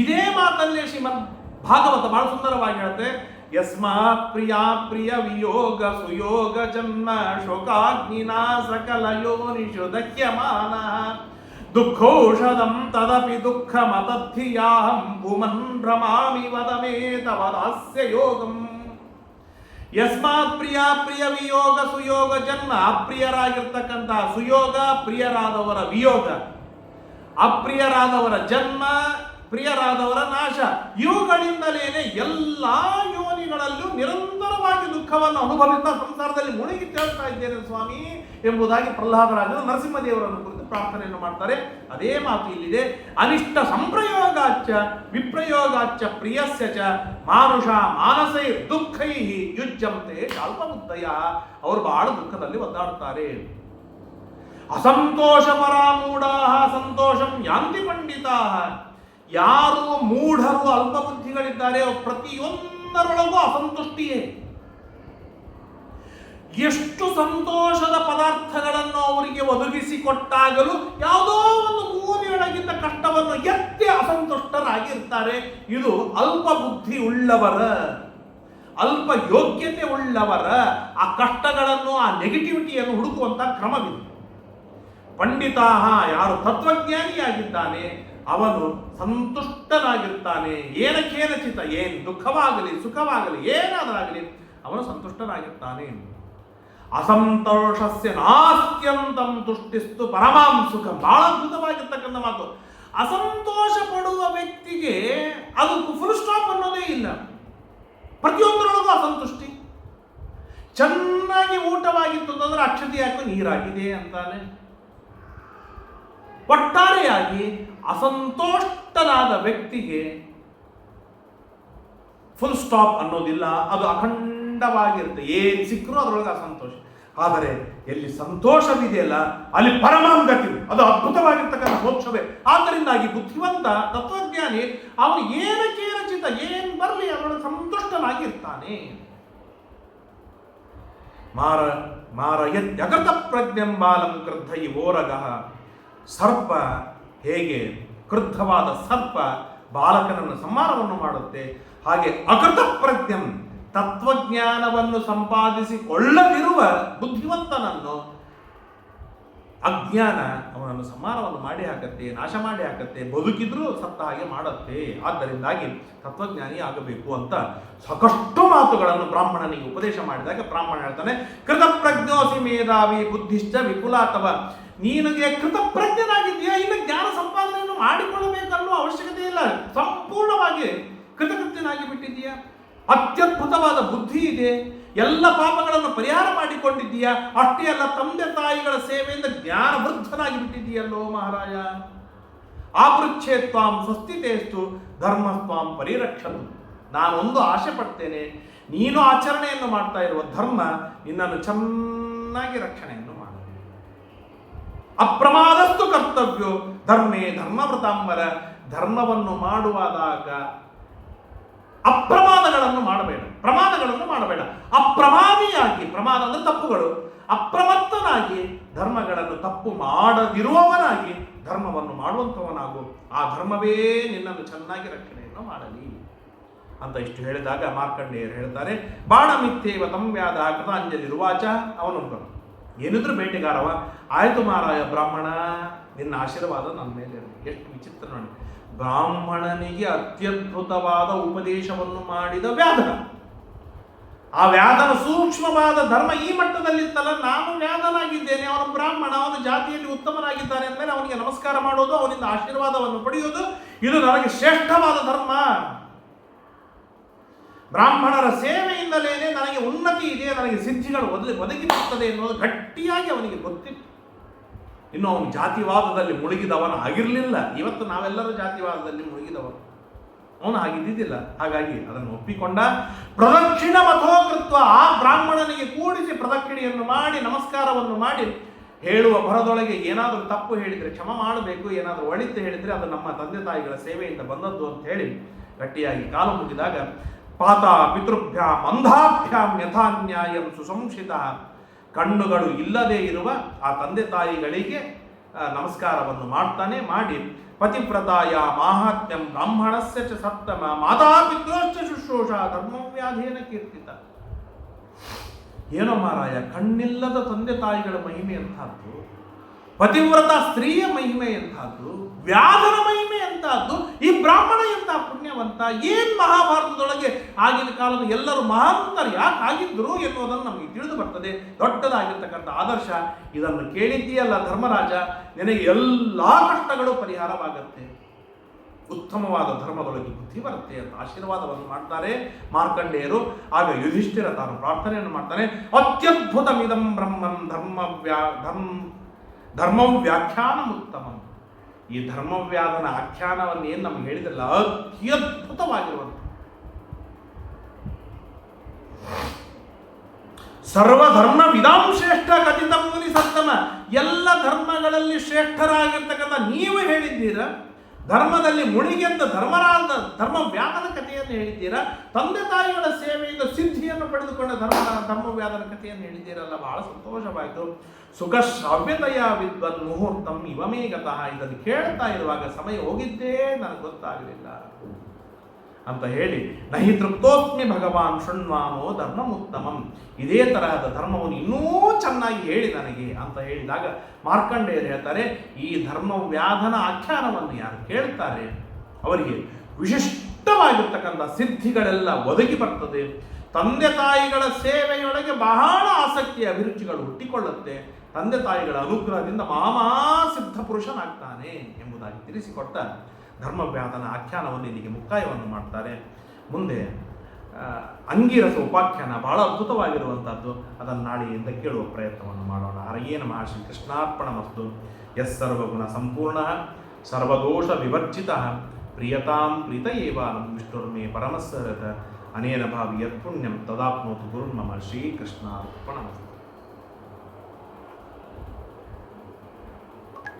ಇದೇ ಮಾತಲ್ಲೇ ಶ್ರೀಮದ್ ಭಾಗವತ ಬಹಳ ಸುಂದರವಾಗಿ ಹೇಳುತ್ತೆ. ಯಸ್ಮಾ ಪ್ರಿಯ ಪ್ರಿಯ ವಿಯೋಗ ಸುಯೋಗ ಜನ್ಮ ಶೋಕಾಗ್ನಿನ ಸಕಲ ಯೋನಿಷು ದಕ್ಯಮಾನ ದುಃಖೌಷಧಂ ತದಪಿ ದುಃಖ ಮತದ್ಧಿಯಾಹಂ ಭೂಮನ್ ಭ್ರಮಾಮಿ ವದ ಯೋಗಂ. ಯಸ್ಮಾತ್ ಪ್ರಿಯ ಪ್ರಿಯ ವಿಯೋಗ ಸುಯೋಗ ಜನ್ಮ ಅಪ್ರಿಯರಾಗಿರ್ತಕ್ಕಂತಹ ಸುಯೋಗ ಪ್ರಿಯರಾದವರ ವಿಯೋಗ. ಅಪ್ರಿಯರಾದವರ ಜನ್ಮ, ಪ್ರಿಯರಾದವರ ನಾಶ. ಇವುಗಳಿಂದಲೇನೆ ಎಲ್ಲ ಯೋನಿಗಳಲ್ಲೂ ನಿರಂತರವಾಗಿ ದುಃಖವನ್ನು ಅನುಭವಿಸ್ತಾ ಸಂಸಾರದಲ್ಲಿ ಮುಳುಗಿ ತೇಳ್ತಾ ಇದ್ದೇನೆ ಸ್ವಾಮಿ ಎಂಬುದಾಗಿ ಪ್ರಹ್ಲಾದರಾಜರು ನರಸಿಂಹದೇವರನ್ನು ಕುರಿತು ಪ್ರಾರ್ಥನೆಯನ್ನು ಮಾಡ್ತಾರೆ. ಅದೇ ಮಾತು ಇಲ್ಲಿದೆ. ಅನಿಷ್ಟ ಸಂಪ್ರಯೋಗಾಚ ವಿಪ್ರಯೋಗಾಚ ಪ್ರಿಯಸ್ಯ ಚ ಮಾನುಷ ಮಾನಸೈ ದುಃಖೈ ಯುಜ್ಜಂತೆ ಅಲ್ಪಬುದ್ಧಯ ಅವರು ಬಹಳ ದುಃಖದಲ್ಲಿ ಒದ್ದಾಡ್ತಾರೆ. ಅಸಂತೋಷ ಪರಾಮೂಢಾ ಸಂತೋಷಂ ಯಾಂತಿ ಪಂಡಿತಾ ಯಾರು ಮೂಢರು ಅಲ್ಪ ಬುದ್ಧಿಗಳಿದ್ದಾರೆ ಪ್ರತಿಯೊಂದರೊಳಗೂ ಅಸಂತುಷ್ಟಿಯೇ. ಎಷ್ಟು ಸಂತೋಷದ ಪದಾರ್ಥಗಳನ್ನು ಅವರಿಗೆ ಒದಗಿಸಿಕೊಟ್ಟಾಗಲೂ ಯಾವುದೋ ಒಂದು ಮೂಲೆಯೊಳಗಿದ್ದ ಕಷ್ಟವನ್ನು ಎತ್ತಿ ಅಸಂತುಷ್ಟರಾಗಿರ್ತಾರೆ. ಇದು ಅಲ್ಪ ಬುದ್ಧಿ ಉಳ್ಳವರ, ಅಲ್ಪ ಯೋಗ್ಯತೆ ಉಳ್ಳವರ, ಆ ಕಷ್ಟಗಳನ್ನು, ಆ ನೆಗೆಟಿವಿಟಿಯನ್ನು ಹುಡುಕುವಂತ ಕ್ರಮವಿದೆ. ಪಂಡಿತಾಹ ಯಾರು ತತ್ವಜ್ಞಾನಿಯಾಗಿದ್ದಾನೆ, ಅವನು ಸಂತುಷ್ಟನಾಗಿರ್ತಾನೆ. ಏನಕ್ಕೇನಚಿತ ಏನು ದುಃಖವಾಗಲಿ, ಸುಖವಾಗಲಿ, ಏನಾದರಾಗಲಿ ಅವನು ಸಂತುಷ್ಟನಾಗಿರ್ತಾನೆ. ಅಸಂತೋಷಸ್ಯ ನಾಸ್ತ್ಯಂತಂ ತುಷ್ಟಿಸ್ತು ಪರಮಾಂ ಸುಖ. ಬಹಳ ಅದ್ಭುತವಾಗಿರ್ತಕ್ಕಂಥ ಮಾತು. ಅಸಂತೋಷ ಪಡುವ ವ್ಯಕ್ತಿಗೆ ಅದು ಫುಲ್ ಸ್ಟಾಪ್ ಅನ್ನೋದೇ ಇಲ್ಲ. ಪ್ರತಿಯೊಂದರೊಳಗೂ ಅಸಂತುಷ್ಟಿ. ಚೆನ್ನಾಗಿ ಊಟವಾಗಿತ್ತು ಅಂತಂದ್ರೆ ಅಕ್ಷತೆ ಯಾಕೋ ನೀರಾಗಿದೆ ಅಂತಾನೆ. ಒಟ್ಟಾರೆಯಾಗಿ ಅಸಂತೋಷ್ಟನಾದ ವ್ಯಕ್ತಿಗೆ ಫುಲ್ ಸ್ಟಾಪ್ ಅನ್ನೋದಿಲ್ಲ. ಅದು ಅಖಂಡವಾಗಿರುತ್ತೆ ಏನು ಸಿಕ್ಕರೂ ಅದರೊಳಗೆ ಅಸಂತೋಷ ಆದರೆ ಎಲ್ಲಿ ಸಂತೋಷವಿದೆಯಲ್ಲ, ಅಲ್ಲಿ ಪರಮಾಂಗತಿ ಅದು ಅದ್ಭುತವಾಗಿರ್ತಕ್ಕಂಥ ಮೋಕ್ಷವೇ. ಆದ್ದರಿಂದಾಗಿ ಬುದ್ಧಿವಂತ ತತ್ವಜ್ಞಾನಿ ಅವನು ಏನಕ್ಕೆ ರಚಿತ, ಏನು ಬರಲಿ ಅವನು ಸಂತುಷ್ಟನಾಗಿರ್ತಾನೆ. ಮಾರ ಮಾರ ಯಗತ ಬಾಲಂ ಈ ಓರಗ. ಸರ್ಪ ಹೇಗೆ ಕ್ರುದ್ಧವಾದ ಸರ್ಪ ಬಾಲಕನನ್ನು ಸಂಹಾರವನ್ನು ಮಾಡುತ್ತೆ, ಹಾಗೆ ಅಕೃತ ಪ್ರಜ್ಞಂ ತತ್ವಜ್ಞಾನವನ್ನು ಸಂಪಾದಿಸಿಕೊಳ್ಳದಿರುವ ಬುದ್ಧಿವಂತನನ್ನು ಅಜ್ಞಾನ ಅವನನ್ನು ಸಂಹಾರವನ್ನು ಮಾಡಿ ಹಾಕತ್ತೆ, ನಾಶ ಮಾಡಿ ಹಾಕತ್ತೆ, ಬದುಕಿದ್ರೂ ಸತ್ತ ಹಾಗೆ ಮಾಡುತ್ತೆ. ಆದ್ದರಿಂದಾಗಿ ತತ್ವಜ್ಞಾನಿ ಆಗಬೇಕು ಅಂತ ಸಾಕಷ್ಟು ಮಾತುಗಳನ್ನು ಬ್ರಾಹ್ಮಣನಿಗೆ ಉಪದೇಶ ಮಾಡಿದಾಗ ಬ್ರಾಹ್ಮಣ ಹೇಳ್ತಾನೆ, ಕೃತಪ್ರಜ್ಞೋಸಿ ಮೇಧಾವಿ ಬುದ್ಧಿಶ್ಚ ವಿಪುಲ ಅಥವಾ ನೀನಿಗೆ ಕೃತಪ್ರಜ್ಞನಾಗಿದೆಯಾ ಇನ್ನು ಜ್ಞಾನ ಸಂಪಾದನೆಯನ್ನು ಮಾಡಿಕೊಳ್ಳಬೇಕನ್ನೋ ಅವಶ್ಯಕತೆ ಇಲ್ಲ ಸಂಪೂರ್ಣವಾಗಿ ಕೃತಕೃತ್ಯನಾಗಿ ಬಿಟ್ಟಿದೆಯಾ ಅತ್ಯದ್ಭುತವಾದ ಬುದ್ಧಿ ಇದೆ. ಎಲ್ಲ ಪಾಪಗಳನ್ನು ಪರಿಹಾರ ಮಾಡಿಕೊಂಡಿದ್ದೀಯಾ? ಅಷ್ಟೇ ಅಲ್ಲ, ತಂದೆ ತಾಯಿಗಳ ಸೇವೆಯಿಂದ ಜ್ಞಾನವೃದ್ಧನಾಗಿ ಬಿಟ್ಟಿದ್ದೀಯಲ್ಲೋ ಮಹಾರಾಜ? ಆಪೃಚ್ಛೆ ತ್ವಾಂ ಸ್ವಸ್ತಿತೇಸ್ತು ಧರ್ಮಸ್ವಾಂ ನಾನೊಂದು ಆಶೆ ಪಡ್ತೇನೆ ನೀನು ಆಚರಣೆಯನ್ನು ಮಾಡ್ತಾ ಇರುವ ಧರ್ಮ ನಿನ್ನನ್ನು ಚೆನ್ನಾಗಿ ರಕ್ಷಣೆಯನ್ನು ಮಾಡ. ಅಪ್ರಮಾದಸ್ತು ಕರ್ತವ್ಯೋ, ಧರ್ಮೇ ಧರ್ಮವೃತಾಂಬರ. ಧರ್ಮವನ್ನು ಮಾಡುವಾದಾಗ ಅಪ್ರಮಾದಗಳನ್ನು ಮಾಡಬೇಡ. ಪ್ರಮಾದಗಳನ್ನು ಮಾಡಬೇಡ. ಅಪ್ರಮಾದಿಯಾಗಿ, ಪ್ರಮಾದ ಅಂದ್ರೆ ತಪ್ಪುಗಳು. ಅಪ್ರಮತ್ತನಾಗಿ ಧರ್ಮಗಳನ್ನು ತಪ್ಪು ಮಾಡದಿರುವವನಾಗಿ ಧರ್ಮವನ್ನು ಮಾಡುವಂಥವನಾಗು. ಆ ಧರ್ಮವೇ ನಿನ್ನನ್ನು ಚೆನ್ನಾಗಿ ರಕ್ಷಣೆಯನ್ನು ಮಾಡಲಿ. ಅಂತ ಇಷ್ಟು ಹೇಳಿದಾಗ ಮಾರ್ಕಂಡೇಯರು ಹೇಳ್ತಾರೆ, ಬಾಣ ಮಿಥ್ಯೇವ ತಂವ್ಯಾದ ಕೃತಾಂಜಲಿ ರುವಾಚ. ಅವನೊಬ್ಬ ಏನಿದ್ರು ಬೇಟೆಗಾರವ? ಆಯಿತು ಮಾರಾಯ ಬ್ರಾಹ್ಮಣ ನಿನ್ನ ಆಶೀರ್ವಾದ ನನ್ನ ಮೇಲೆ ಇರಲಿ. ಎಷ್ಟು ವಿಚಿತ್ರ ನೋಡಿ. ಬ್ರಾಹ್ಮಣನಿಗೆ ಅತ್ಯದ್ಭುತವಾದ ಉಪದೇಶವನ್ನು ಮಾಡಿದ ವ್ಯಾಧನ. ಆ ವ್ಯಾಧನ ಸೂಕ್ಷ್ಮವಾದ ಧರ್ಮ ಈ ಮಟ್ಟದಲ್ಲಿತ್ತಲ್ಲ, ನಾನು ವ್ಯಾಧನಾಗಿದ್ದೇನೆ, ಅವನು ಬ್ರಾಹ್ಮಣ, ಅವನು ಜಾತಿಯಲ್ಲಿ ಉತ್ತಮನಾಗಿದ್ದಾನೆ ಅಂದಮೇಲೆ ಅವನಿಗೆ ನಮಸ್ಕಾರ ಮಾಡೋದು, ಅವನಿಂದ ಆಶೀರ್ವಾದವನ್ನು ಪಡೆಯೋದು, ಇದು ನನಗೆ ಶ್ರೇಷ್ಠವಾದ ಧರ್ಮ. ಬ್ರಾಹ್ಮಣರ ಸೇವೆಯಿಂದಲೇ ನನಗೆ ಉನ್ನತಿ ಇದೆ, ನನಗೆ ಸಿದ್ಧಿಗಳು ಒದಗಿ ಒದಗಿ ಎನ್ನುವುದು ಗಟ್ಟಿಯಾಗಿ ಅವನಿಗೆ ಗೊತ್ತಿತ್ತು. ಇನ್ನು ಅವನು ಜಾತಿವಾದದಲ್ಲಿ ಮುಳುಗಿದವನ ಆಗಿರಲಿಲ್ಲ. ಇವತ್ತು ನಾವೆಲ್ಲರೂ ಜಾತಿವಾದದಲ್ಲಿ ಮುಳುಗಿದವರು. ಅವನು ಹಾಗಿದ್ದಿದ್ದಿಲ್ಲ. ಹಾಗಾಗಿ ಅದನ್ನು ಒಪ್ಪಿಕೊಂಡ ಪ್ರದಕ್ಷಿಣ ಮಥೋಕೃತ್ವ ಆ ಬ್ರಾಹ್ಮಣನಿಗೆ ಕೂಡಿಸಿ ಪ್ರದಕ್ಷಿಣೆಯನ್ನು ಮಾಡಿ, ನಮಸ್ಕಾರವನ್ನು ಮಾಡಿ ಹೇಳುವ ಭರದೊಳಗೆ ಏನಾದರೂ ತಪ್ಪು ಹೇಳಿದರೆ, ಕ್ಷಮ ಮಾಡಬೇಕು, ಏನಾದರೂ ಒಳಿತು ಹೇಳಿದರೆ ಅದು ನಮ್ಮ ತಂದೆ ತಾಯಿಗಳ ಸೇವೆಯಿಂದ ಬಂದದ್ದು ಅಂತ ಹೇಳಿ ಗಟ್ಟಿಯಾಗಿ ಕಾಲು ಮುಗಿದಾಗ ಪಾತ ಪಿತೃಭ್ಯಾಂ ಅಂಧಾಭ್ಯಾಂ ಯಥಾನ್ಯಾಯಂ ಸುಸಂಶಿತ ಕಣ್ಣುಗಳು ಇಲ್ಲದೆ ಇರುವ ಆ ತಂದೆ ತಾಯಿಗಳಿಗೆ ನಮಸ್ಕಾರವನ್ನು ಮಾಡ್ತಾನೆ, ಮಾಡಿ. ಪತಿವ್ರತಾಯ ಮಾಹಾತ್ಮ್ಯಂ ಬ್ರಾಹ್ಮಣಸ್ಯ ಚ ಸಪ್ತಮ ಮಾತಾ ಪಿತೃಶ್ಚ ಶುಶ್ರೂಷ ಧರ್ಮವ್ಯಾಧೇನ ಕೀರ್ತಿತ. ಏನೋ ಮಾರಾಯ, ಕಣ್ಣಿಲ್ಲದ ತಂದೆ ತಾಯಿಗಳ ಮಹಿಮೆ ಎಂಥದ್ದು, ಪತಿವ್ರತ ಸ್ತ್ರೀಯ ಮಹಿಮೆ ಎಂಥದ್ದು ವ್ಯಾಧನ ಮಹಿಮೆ ಅಂತಹದ್ದು ಈ ಬ್ರಾಹ್ಮಣ ಎಂಥ ಪುಣ್ಯವಂತ ಏನು ಮಹಾಭಾರತದೊಳಗೆ ಆಗಿನ ಕಾಲದ ಎಲ್ಲರೂ ಮಹಾಂತರು ಯಾಕೆ ಆಗಿದ್ರು ಎನ್ನುವುದನ್ನು ನಮಗೆ ತಿಳಿದು ಬರ್ತದೆ. ದೊಡ್ಡದಾಗಿರ್ತಕ್ಕಂಥ ಆದರ್ಶ, ಇದನ್ನು ಕೇಳಿದ್ದೀಯಲ್ಲ ಧರ್ಮರಾಜ, ನಿನಗೆ ಎಲ್ಲ ಕಷ್ಟಗಳು ಪರಿಹಾರವಾಗುತ್ತೆ. ಉತ್ತಮವಾದ ಧರ್ಮದೊಳಗೆ ಬುದ್ಧಿ ಬರುತ್ತೆ ಅಂತ ಆಶೀರ್ವಾದವನ್ನು ಮಾಡ್ತಾರೆ ಮಾರ್ಕಂಡೇಯರು. ಆಗ ಯುಧಿಷ್ಠಿರ ತಾನು ಪ್ರಾರ್ಥನೆಯನ್ನು ಮಾಡ್ತಾನೆ, ಅತ್ಯದ್ಭುತಮಿದಂ ಬ್ರಹ್ಮಂ ಧರ್ಮ ವ್ಯಾ ಧರ್ಮ ಧರ್ಮಂ ವ್ಯಾಖ್ಯಾನ ಉತ್ತಮಂ ಈ ಧರ್ಮವ್ಯಾಧನ ಆಖ್ಯಾನವನ್ನು ಏನು ನಮ್ಗೆ ಹೇಳಿದ್ರಲ್ಲ ಅತ್ಯದ್ಭುತವಾಗಿರುವಂಥ ಸರ್ವಧರ್ಮ ವಿಧಾಂ ಶ್ರೇಷ್ಠ ಕಥಿತ ಮುನಿ ಸತ್ತಮ ಎಲ್ಲ ಧರ್ಮಗಳಲ್ಲಿ ಶ್ರೇಷ್ಠರಾಗಿರ್ತಕ್ಕಂಥ ನೀವು ಹೇಳಿದ್ದೀರ? ಧರ್ಮದಲ್ಲಿ ಮುಳುಗೆದ್ದ ಧರ್ಮರಾದ ಧರ್ಮ ವ್ಯಾಧನ ಕಥೆಯನ್ನು ಹೇಳಿದ್ದೀರ? ತಂದೆ ತಾಯಿಗಳ ಸೇವೆಯಿಂದ ಸಿದ್ಧಿಯನ್ನು ಪಡೆದುಕೊಂಡ ಧರ್ಮ ಧರ್ಮ ವ್ಯಾಧನ ಕಥೆಯನ್ನು ಹೇಳಿದ್ದೀರಲ್ಲ, ಬಹಳ ಸಂತೋಷವಾಯಿತು. ಸುಖ ಶ್ರಾವ್ಯತೆಯ ವಿದ್ವನ್ ಮುಹೂರ್ತಂ ಇವಮೇ ಗತಃ ಇದನ್ನು ಕೇಳ್ತಾ ಇರುವಾಗ ಸಮಯ ಹೋಗಿದ್ದೇ ನನಗೆ ಗೊತ್ತಾಗಲಿಲ್ಲ. ಅಂತ ಹೇಳಿ, ನಹಿ ತೃಪ್ತೋತ್ಮಿ ಭಗವಾನ್ ಶೃಣ್ವಾಮೋ ಧರ್ಮಮುತ್ತಮಂ. ಇದೇ ತರಹದ ಧರ್ಮವನ್ನು ಇನ್ನೂ ಚೆನ್ನಾಗಿ ಹೇಳಿ ನನಗೆ, ಅಂತ ಹೇಳಿದಾಗ ಮಾರ್ಕಂಡೇಯರು ಹೇಳ್ತಾರೆ, ಈ ಧರ್ಮ ವ್ಯಾಧನ ಆಖ್ಯಾನವನ್ನು ಯಾರು ಕೇಳ್ತಾರೆ? ಅವರಿಗೆ ವಿಶಿಷ್ಟವಾಗಿರ್ತಕ್ಕಂಥ ಸಿದ್ಧಿಗಳೆಲ್ಲ ಒದಗಿ ಬರ್ತದೆ. ತಂದೆ ತಾಯಿಗಳ ಸೇವೆಯೊಳಗೆ ಬಹಳ ಆಸಕ್ತಿ, ಅಭಿರುಚಿಗಳು ಹುಟ್ಟಿಕೊಳ್ಳುತ್ತೆ. ತಂದೆ ತಾಯಿಗಳ ಅನುಗ್ರಹದಿಂದ ಮಹಾಸಿದ್ಧ ಪುರುಷನಾಗ್ತಾನೆ ಎಂಬುದಾಗಿ ತಿಳಿಸಿಕೊಟ್ಟ ಧರ್ಮವ್ಯಾಧನ ಆಖ್ಯಾನವನ್ನು ಇಲ್ಲಿಗೆ ಮುಕ್ತಾಯವನ್ನು ಮಾಡ್ತಾರೆ. ಮುಂದೆ ಅಂಗೀರಸ ಉಪಾಖ್ಯಾನ ಬಹಳ ಅದ್ಭುತವಾಗಿರುವಂಥದ್ದು ಅದನ್ನು ನಾಳೆಯಿಂದ ಕೇಳುವ ಪ್ರಯತ್ನವನ್ನು ಮಾಡೋಣ. ಹರಗೇನ ಮಹರ್ಷಿ ಕೃಷ್ಣಾರ್ಪಣ ಮತ್ತು ಎಸ್ ಸರ್ವಗುಣ ಸಂಪೂರ್ಣ. ಸರ್ವದೋಷ ವಿವರ್ಜಿತ. ಪ್ರಿಯತಾಂ ಪ್ರೀತ ಏವಾನಂ ವಿಷ್ಣುರ್ಮೇ ಪರಮಸ್ಸರತ ಅನೇನ ಭಾವಿ ಯತ್ಪುಣ್ಯಂ ತದಾಪ್ನೋತು ಗುರುರ್ಮಮ. ಶ್ರೀಕೃಷ್ಣಾರ್ಪಣಮಸ್ತು